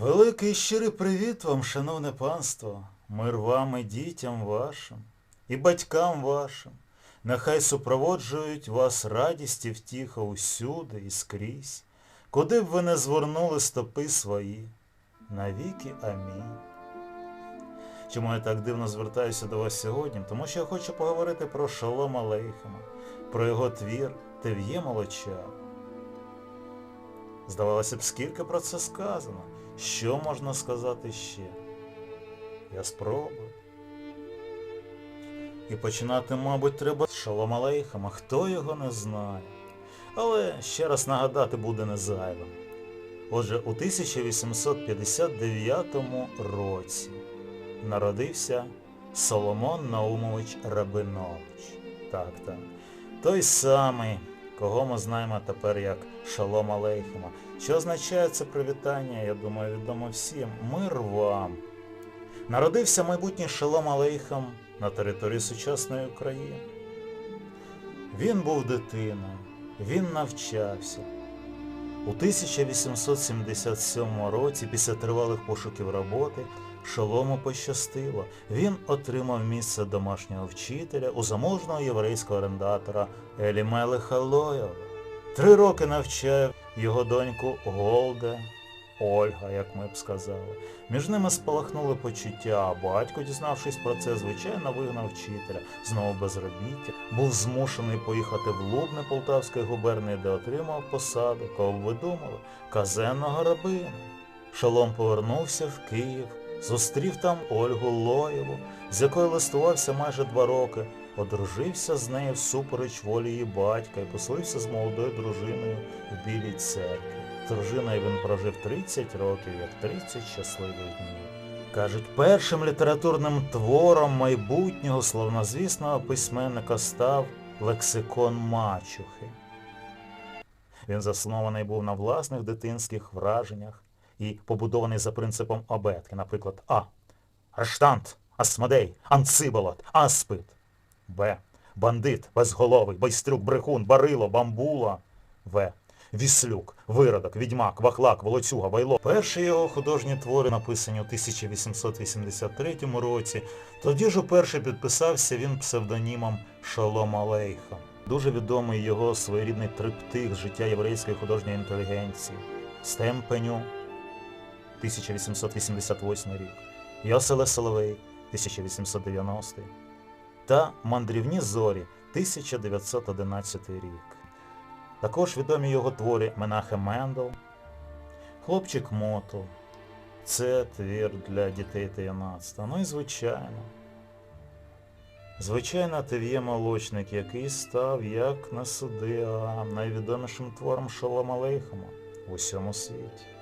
Великий щирий привіт вам, шановне панство, мир вам і дітям вашим, і батькам вашим. Нехай супроводжують вас радість і втіха усюди і скрізь, куди б ви не звернули стопи свої. Навіки амінь. Чому я так дивно звертаюся до вас сьогодні? Тому що я хочу поговорити про Шалома Алейхема, про його твір Тев'є молоча. Здавалося б, скільки про це сказано. Що можна сказати ще? Я спробую. І починати, мабуть, треба з Шалом Алейхема, хто його не знає. Але ще раз нагадати буде не зайвим. Отже, у 1859 році народився Соломон Наумович Рабинович. Так, так. Той самий, кого ми знаємо тепер як Шалом Алейхема. Що означає це привітання, я думаю, відомо всім. Мир вам. Народився майбутній Шалом Алейхем на території сучасної України. Він був дитиною, він навчався. У 1877 році, після тривалих пошуків роботи, Шолому пощастило. Він отримав місце домашнього вчителя у заможного єврейського орендатора Елімелеха Лоєва. Три роки навчав його доньку Голде, Ольга, як ми б сказали. Між ними спалахнули почуття, а батько, дізнавшись про це, звичайно вигнав вчителя, знову безробіття, був змушений поїхати в Лубне Полтавської губернії, де отримав посаду, кого б ви думали, казенного рабина. Шолом повернувся в Київ, зустрів там Ольгу Лоєву, з якою листувався майже два роки, одружився з нею всупереч волі її батька і поселився з молодою дружиною в Білій церкві. Дружиною він прожив 30 років, як 30 щасливих днів. Кажуть, першим літературним твором майбутнього славнозвісного письменника став лексикон мачухи. Він заснований був на власних дитинських враженнях і побудований за принципом обетки, наприклад, А. Арештант, Асмодей, Анциболот, Аспид. Б. Бандит, безголовий, байстрюк, брехун, барило, бамбула. В. Віслюк, виродок, відьмак, вахлак, волоцюга, байло. Перші його художні твори написані у 1883 році. Тоді ж уперше підписався він псевдонімом Шалом Алейхам. Дуже відомий його своєрідний триптих життя єврейської художньої інтелігенції. Стемпеню, 1888 рік. Йоселе Соловей, 1890 та Мандрівні зорі, 1911 рік. Також відомі його твори Менахе Мендел, Хлопчик Мотл. Це твір для дітей та юнацтва. Ну і звичайно. Звичайно, Тев'є Молочник, який став, як на суди, а найвідомішим твором Шолом Алейхема в усьому світі.